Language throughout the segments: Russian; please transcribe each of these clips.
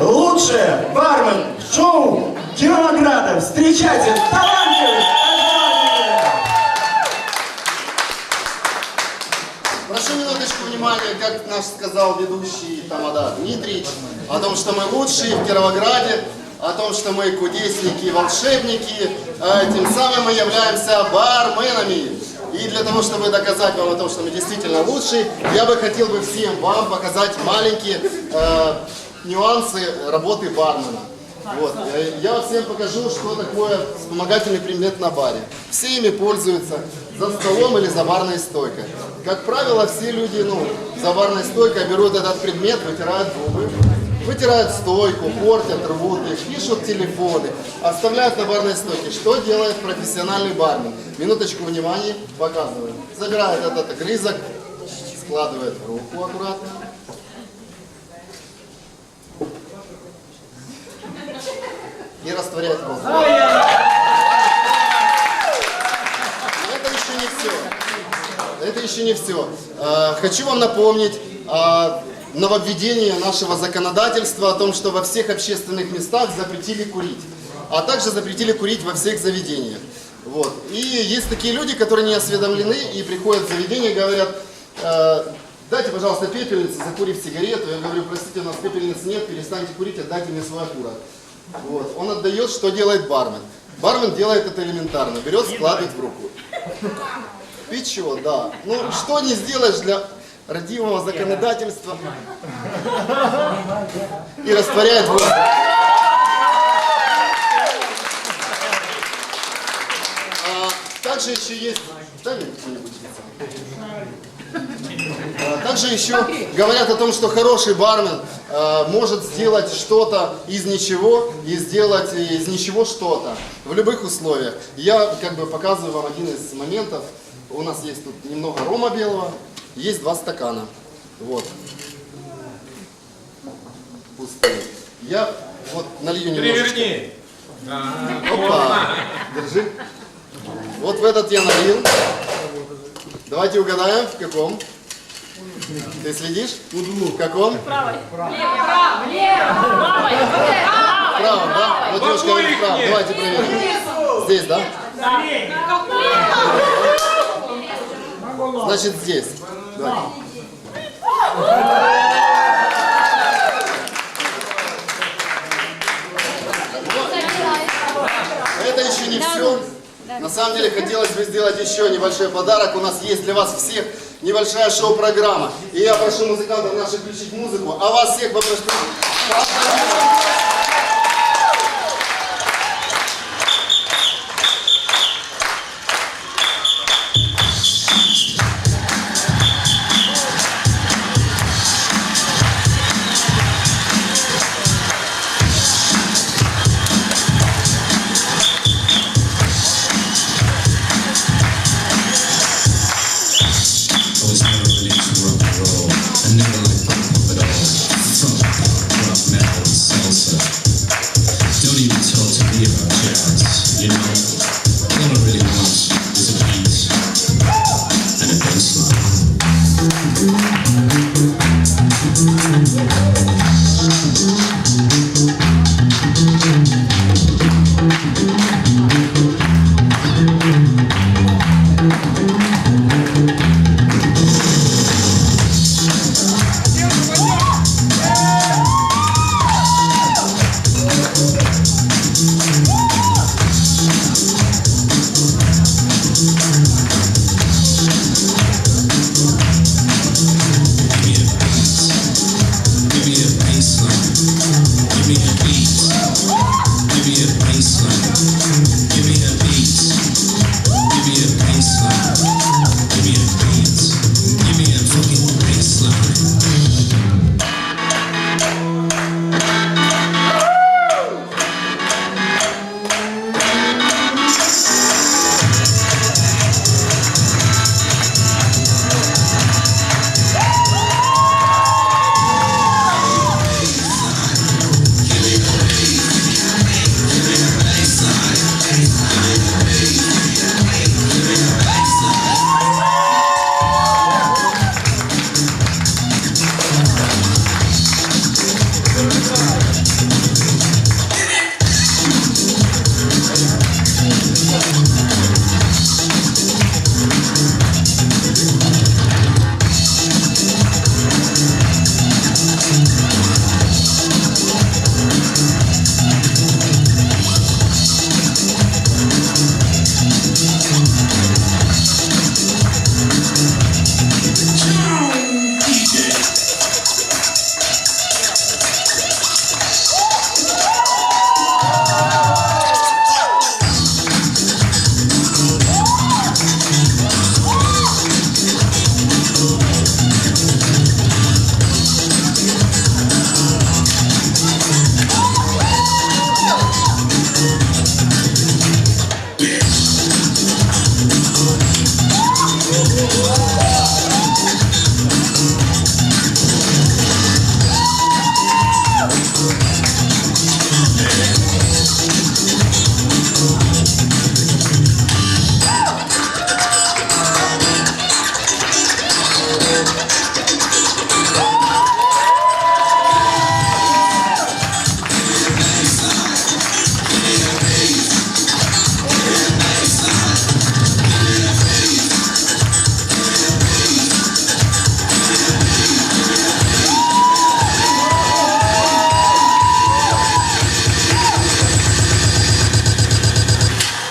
Лучшее бармен шоу Кировограда. Встречайте талантливых. Прошу минуточку внимания, как наш сказал ведущий Тамада Дмитрий, о том, что мы лучшие в Кировограде, о том, что мы кудесники и волшебники, а тем самым мы являемся барменами. И для того, чтобы доказать вам о том, что мы действительно лучшие, я бы хотел бы всем вам показать маленькие э, нюансы работы бармена. Вот. э, Я всем покажу, что такое вспомогательный предмет на баре. Все ими пользуются за столом или за барной стойкой. Как правило, все люди ну, за барной стойкой берут этот предмет, вытирают губы, вытирают стойку, портят, рвут их, пишут телефоны, оставляют на барной стойке. Что делает профессиональный бармен? Минуточку внимания, показываю. Забирает этот огрызок, складывает в руку аккуратно. И растворяет воздух. Но это еще не все. Это еще не все. Э, Хочу вам напомнить о нововведении нашего законодательства о том, что во всех общественных местах запретили курить, а также запретили курить во всех заведениях. Вот. И есть такие люди, которые не осведомлены и приходят в заведение и говорят, э, дайте, пожалуйста, пепельницу, закурив сигарету. Я говорю, простите, у нас пепельниц нет, перестаньте курить, отдайте мне свой окурок. Вот. Он отдает, что делает бармен. Бармен делает это элементарно. Берет, складывает в руку. Печет, да. Ну, что не сделаешь для родимого законодательства. И растворяет воздух. А, также еще есть... Дай мне кто-нибудь а, Также еще говорят о том, что хороший бармен э, может сделать что-то из ничего и сделать из ничего что-то в любых условиях. Я как бы показываю вам один из моментов. У нас есть тут немного рома белого, есть два стакана. Вот. Пустые. Я вот налью немножечко. Переверни. Опа. Держи. Вот в этот я налил. Давайте угадаем, в каком. Ты следишь? В каком? Правой. Лево. Правой. правом, да? Вот девушка говорит в правом. Давайте проверим. Здесь, да? Значит, здесь. Давайте. Это еще не все. На самом деле хотелось бы сделать еще небольшой подарок. У нас есть для вас всех небольшая шоу-программа. И я прошу музыкантов наших включить музыку, а вас всех попрошу.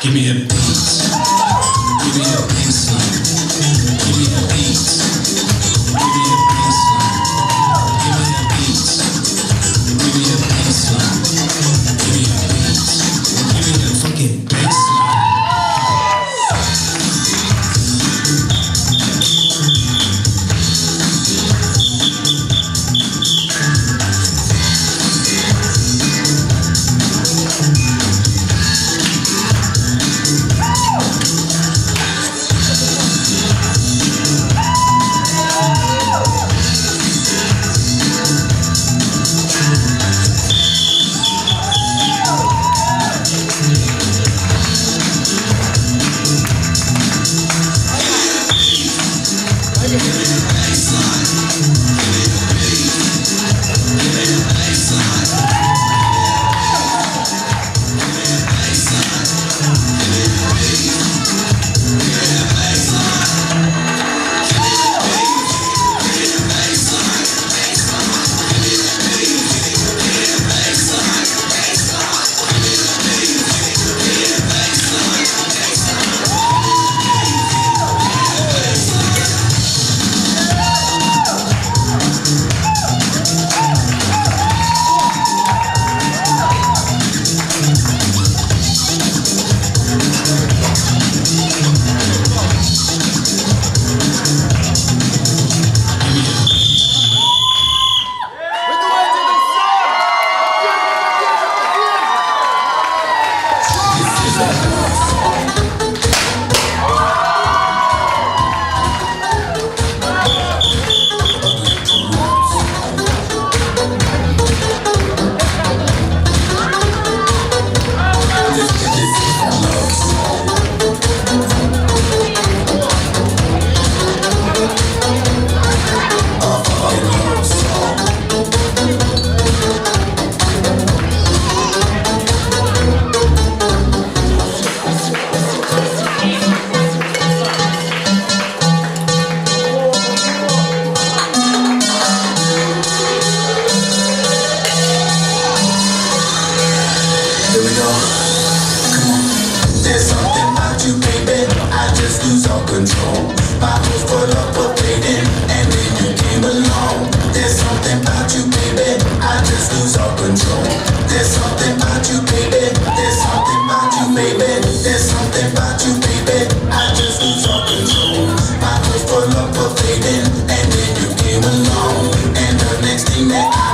Give me a beat. Give me a bass line. Give me a beat. Give me a beat. Let